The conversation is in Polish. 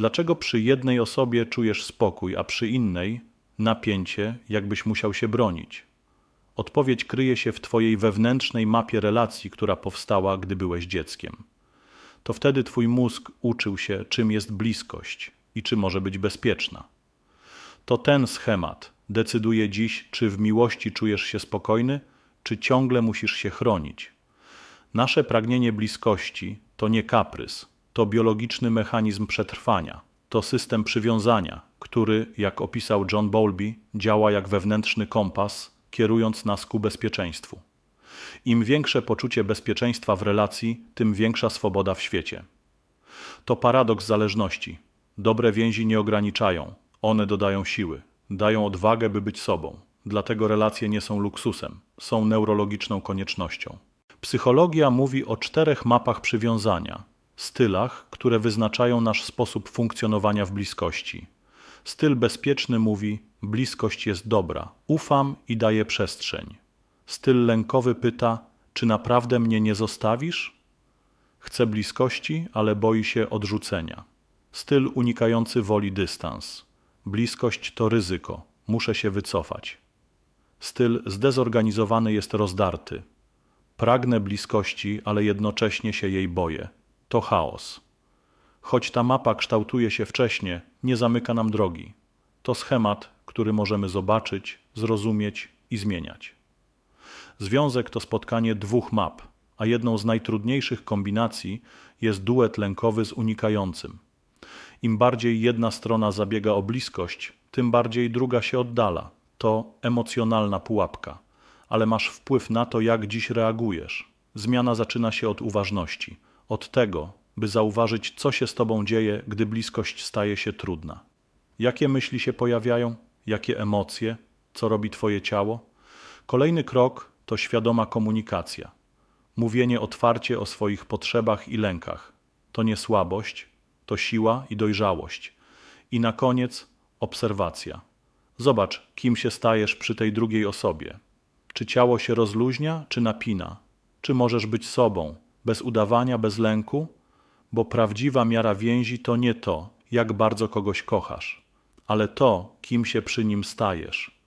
Dlaczego przy jednej osobie czujesz spokój, a przy innej napięcie, jakbyś musiał się bronić? Odpowiedź kryje się w Twojej wewnętrznej mapie relacji, która powstała, gdy byłeś dzieckiem. To wtedy Twój mózg uczył się, czym jest bliskość i czy może być bezpieczna. To ten schemat decyduje dziś, czy w miłości czujesz się spokojny, czy ciągle musisz się chronić. Nasze pragnienie bliskości to nie kaprys, to biologiczny mechanizm przetrwania, to system przywiązania, który, jak opisał John Bowlby, działa jak wewnętrzny kompas, kierując nas ku bezpieczeństwu. Im większe poczucie bezpieczeństwa w relacji, tym większa swoboda w świecie. To paradoks zależności. Dobre więzi nie ograniczają, one dodają siły, dają odwagę, by być sobą. Dlatego relacje nie są luksusem, są neurologiczną koniecznością. Psychologia mówi o czterech mapach przywiązania, stylach, które wyznaczają nasz sposób funkcjonowania w bliskości. Styl bezpieczny mówi: bliskość jest dobra, ufam i daję przestrzeń. Styl lękowy pyta: czy naprawdę mnie nie zostawisz? Chce bliskości, ale boi się odrzucenia. Styl unikający woli dystans. Bliskość to ryzyko, muszę się wycofać. Styl zdezorganizowany jest rozdarty. Pragnę bliskości, ale jednocześnie się jej boję. To chaos. Choć ta mapa kształtuje się wcześnie, nie zamyka nam drogi. To schemat, który możemy zobaczyć, zrozumieć i zmieniać. Związek to spotkanie dwóch map, a jedną z najtrudniejszych kombinacji jest duet lękowy z unikającym. Im bardziej jedna strona zabiega o bliskość, tym bardziej druga się oddala. To emocjonalna pułapka, ale masz wpływ na to, jak dziś reagujesz. Zmiana zaczyna się od uważności, od tego, by zauważyć, co się z tobą dzieje, gdy bliskość staje się trudna. Jakie myśli się pojawiają, jakie emocje, co robi twoje ciało? Kolejny krok to świadoma komunikacja. Mówienie otwarcie o swoich potrzebach i lękach. To nie słabość, to siła i dojrzałość. I na koniec obserwacja. Zobacz, kim się stajesz przy tej drugiej osobie. Czy ciało się rozluźnia, czy napina? Czy możesz być sobą, bez udawania, bez lęku? Bo prawdziwa miara więzi to nie to, jak bardzo kogoś kochasz, ale to, kim się przy nim stajesz.